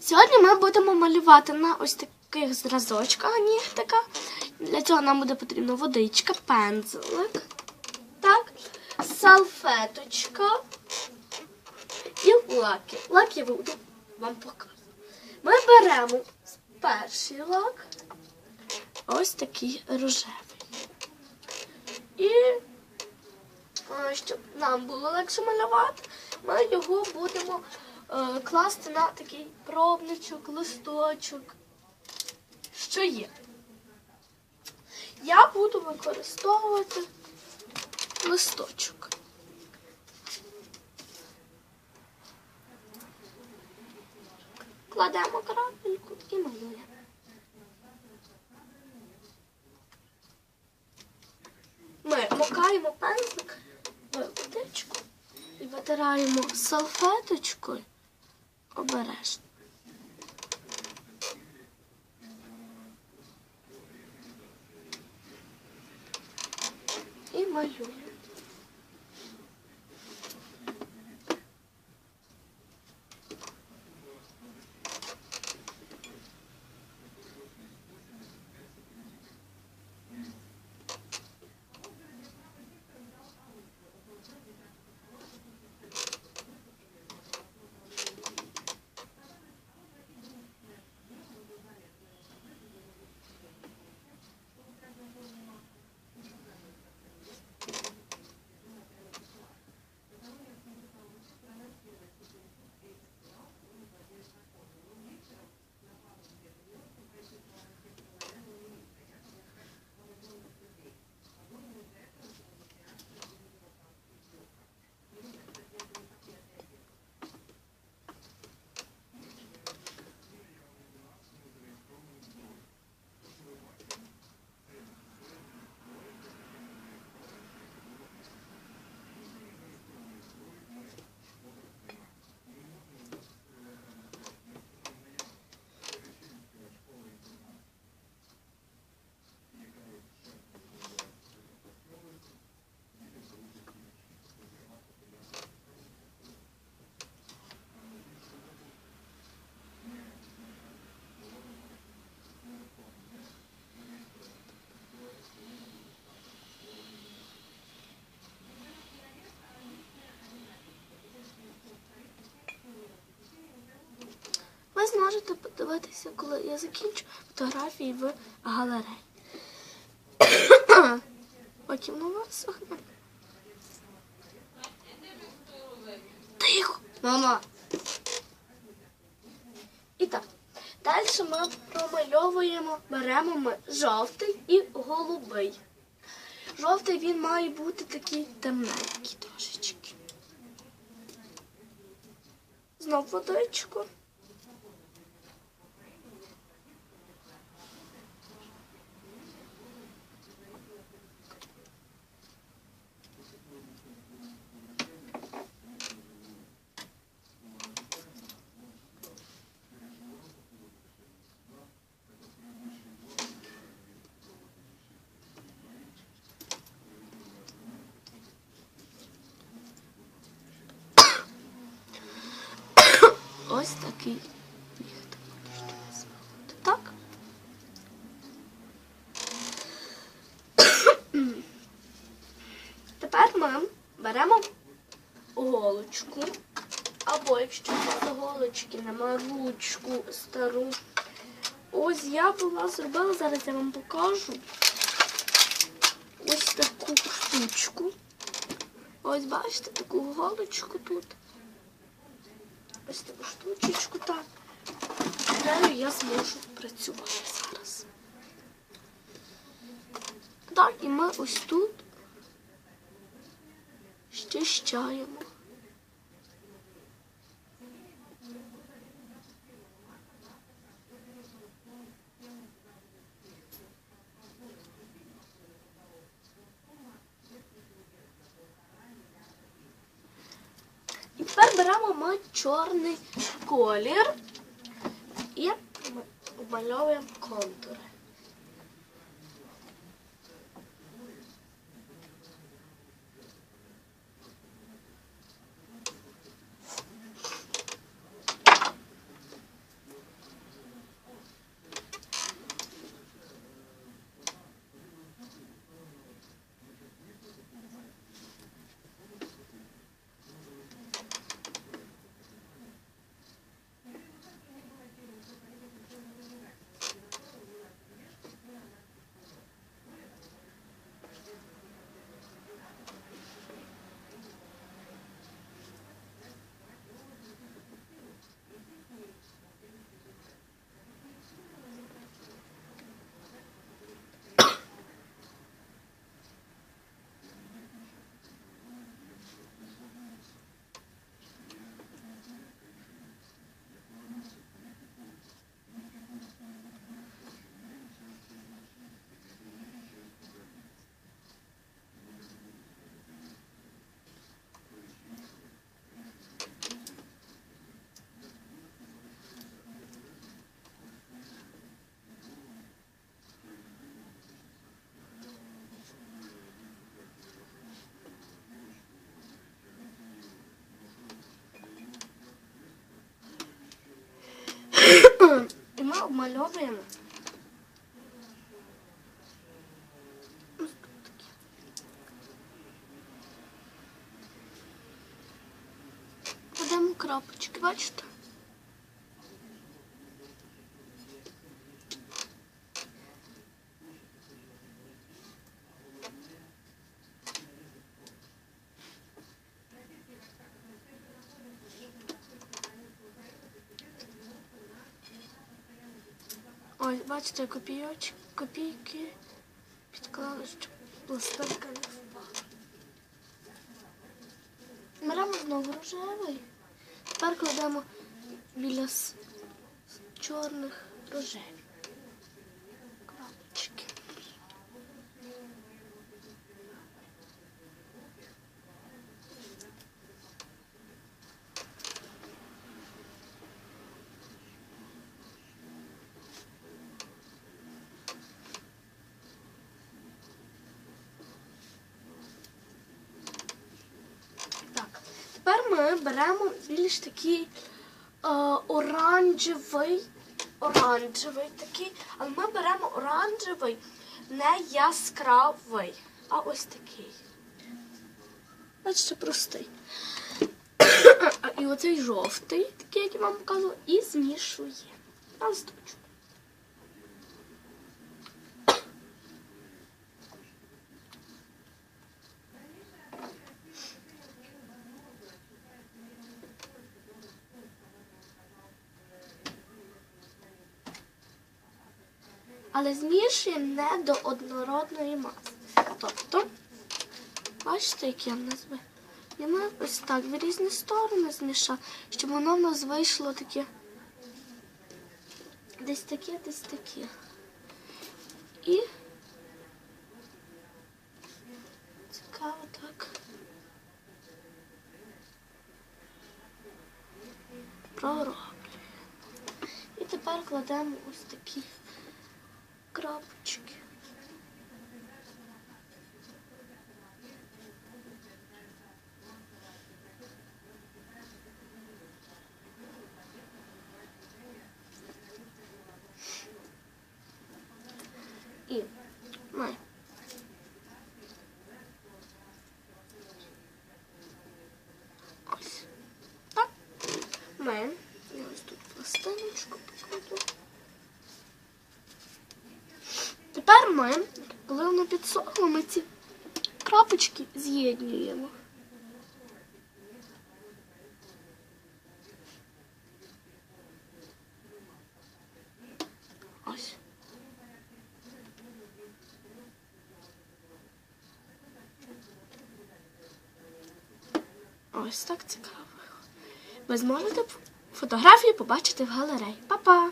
Сьогодні ми будемо малювати на ось таких зразочках нігтика. Для цього нам буде потрібна водичка, пензлик, так, салфеточка і лаки. Лак я буду вам показувати. Ми беремо перший лак, ось такий рожевий. І щоб нам було легше малювати, ми його будемо класти на такий пробничок, листочок, що є. Я буду використовувати листочок. Кладемо крапельку і малюємо. Ми макаємо пензлик в водичку і витираємо салфеточкою обережно. І малюємо. Ви зможете подивитися, коли я закінчу фотографії в галереї. Потім на вас. Тихо, мама. І так, далі ми промальовуємо, беремо ми жовтий і голубий. Жовтий він має бути такий темненький трошечки. Знов водичку. Ось такий нігтик. Так? Тепер ми беремо голочку. Або якщо до голочки нема ручку стару. Ось я була зробила, зараз я вам покажу. Ось таку штучку. Ось бачите таку голочку тут. Ось таку штучечку так. Нею я зможу працювати зараз. Так, і ми ось тут щищаємо. І тепер беремо ми чорний колір і обмальовуємо контури. Такі. Кладемо крапочки, бачите? Ось, бачите, копійки підклали, щоб пластинка не впала. Беремо знову рожевий. Тепер кладемо біля чорних рожеві. Крапочки. Так, тепер ми беремо більш такий е, оранжевий, оранжевий такий, але ми беремо оранжевий не яскравий, а ось такий. Бачите, простий. І оцей жовтий, такий, як я вам показувала, і змішує. На але змішуємо не до однородної маси. Тобто, бачите, які в нас би. І ось так в різні сторони змішали, щоб воно в нас вийшло таке. Десь таке, десь таке. І цікаво так. Пророблюємо. І тепер кладемо ось такі крапочки. І ми ось так. Ми я ось тут пластиночку покладу. Тепер ми, коли воно підсохло, ми ці крапочки з'єднуємо. Ось. Ось так цікаво. Ви зможете фотографії побачити в галереї. Па-па!